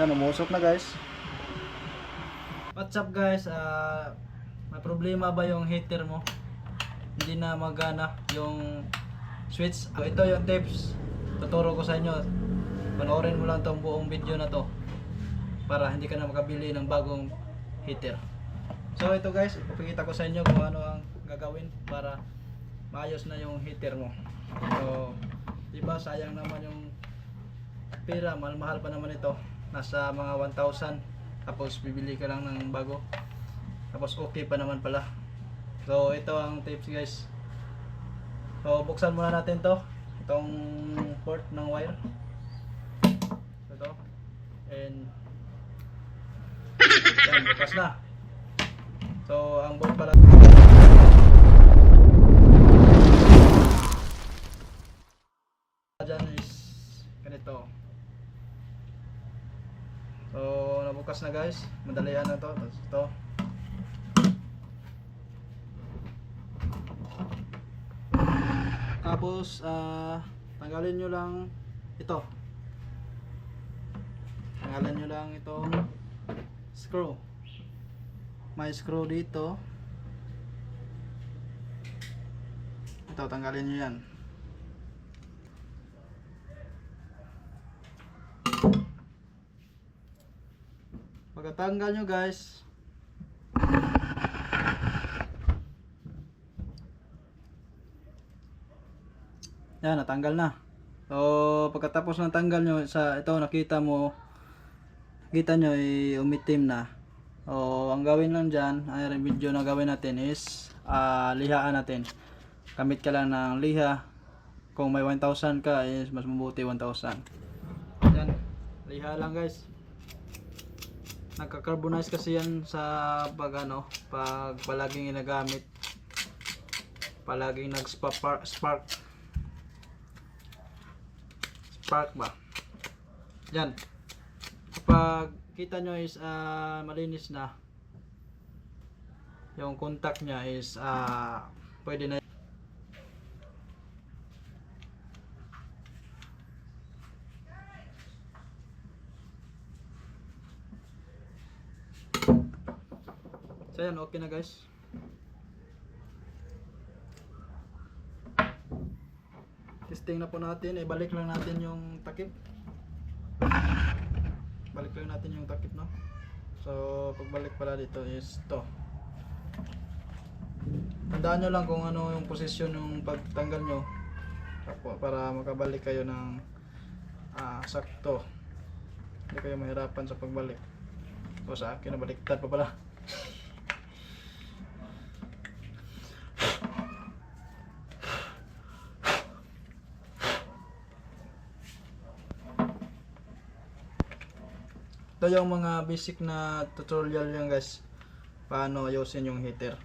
Yan, umusok na guys. What's up guys? Ah, may problema ba yung heater mo? Hindi na magana yung switch. So, ito yung tips. Tuturo ko sa inyo. Panoorin mo lang tong buong video na to para hindi ka na makabili ng bagong heater. So ito guys, ipapakita ko sa inyo kung ano ang gagawin para maayos na yung heater mo. So, diba sayang naman yung pera, mahal-mahal pa naman ito. Nasa mga 1,000. Tapos bibili ka lang ng bago. Tapos okay pa naman pala. So ito ang tips guys. So buksan muna natin to. Itong port ng wire. Ito. And yan, bukas na. So ang bolt pala nabukas na guys. Madalian na to. Tapos ito. Tapos, ah, tanggalin nyo lang ito. Tanggalin nyo lang itong screw. May screw dito. Ito, tanggalin nyo yan. Pagkatanggal nyo guys, yan natanggal na. So pagkatapos ng tanggal nyo sa ito nakita mo kita nyo ay umitim na. O ang gawin lang dyan, ay video na gawin natin is ah, lihaan natin. Kamit ka lang ng liha. Kung may 1,000 ka is mas mabuti 1,000. Yan, liha lang guys nagka-carbonize kasi yan sa pag ano, pag palaging ginagamit. Palaging nag-spark spark. Ba? Yan. Kapag kita nyo is ah, malinis na yung contact nya is ah, pwede na So yan, okay na guys. Testing na po natin, ibalik lang natin yung takip. Balik lang natin yung takip, no? So, pagbalik pala dito is to. Tandaan nyo lang kung ano yung posisyon yung pagtanggal nyo para makabalik kayo ng ah, sakto. Hindi kayo mahirapan sa pagbalik. O sa akin, nabaliktad pa pala. Ito yung mga basic na tutorial yan guys. Paano ayusin yung heater.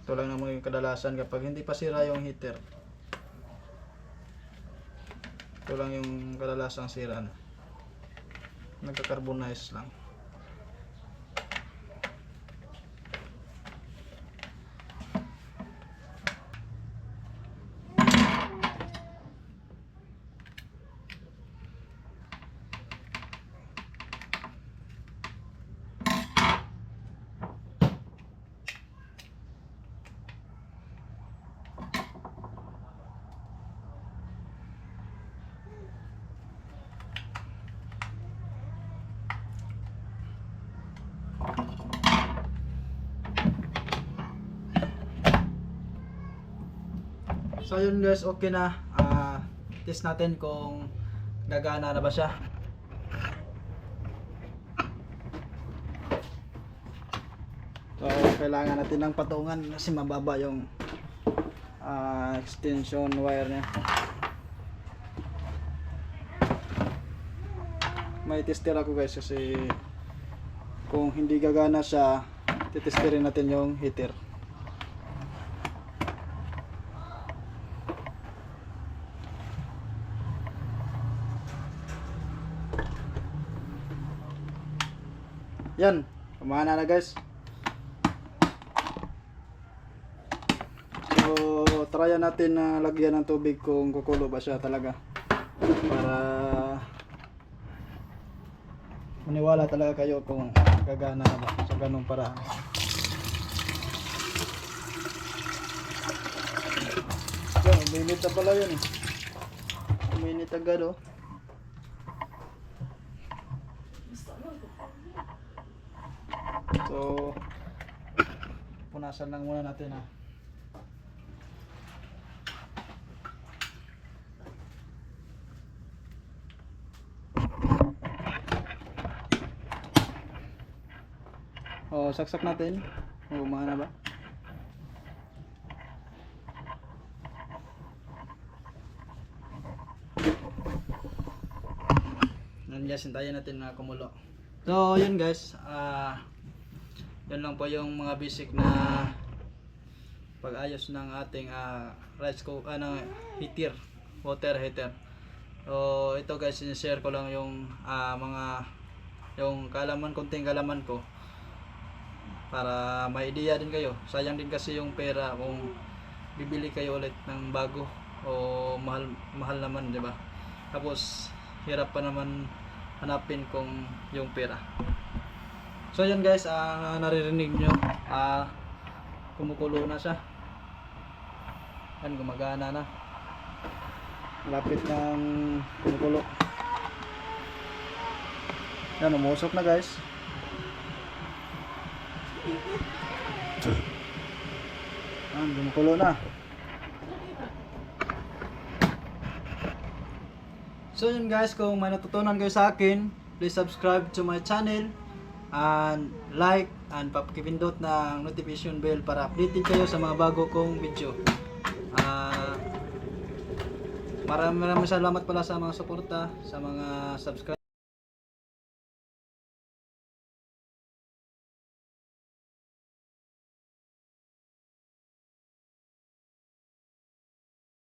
Ito lang naman yung kadalasan kapag hindi pa sira yung heater. Ito lang yung kadalasang sira na. Nagka-carbonize lang. So yun guys, okay na. Ah, test natin kung gagana na ba siya. So kailangan natin ng patungan kasi mababa yung ah, extension wire niya. May tester ako guys kasi kung hindi gagana siya, titesterin natin yung heater. Yan, kumana na guys. So, tryan natin na lagyan ng tubig kung kukulo ba siya talaga. Para maniwala talaga kayo kung gagana na ba sa ganung paraan. Yan, uminit na pala yun eh. Uminit agad oh. So, punasan lang muna natin ha. O, saksak natin. O, umana ba? Nandiyan, sintayin natin na kumulo. So, yun guys. Ah, yun lang po yung mga basic na pag-ayos ng ating ah, rice cooker, ano, heater, water heater. So, ito guys, sinishare ko lang yung ah, mga yung kalaman, konting kalaman ko para may idea din kayo. Sayang din kasi yung pera kung bibili kayo ulit ng bago o mahal mahal naman, 'di ba? Tapos hirap pa naman hanapin kung yung pera. So yun guys, ah naririnig nyo, ah kumukulo na siya. Yan, gumagana na. Lapit ng kumukulo. Yan, umusok na guys. Yan, kumukulo na. So yun guys, kung may natutunan kayo sa akin, please subscribe to my channel and like and papakipindot ng notification bell para updated kayo sa mga bago kong video. Ah maraming maraming salamat pala sa mga suporta, sa mga subscribe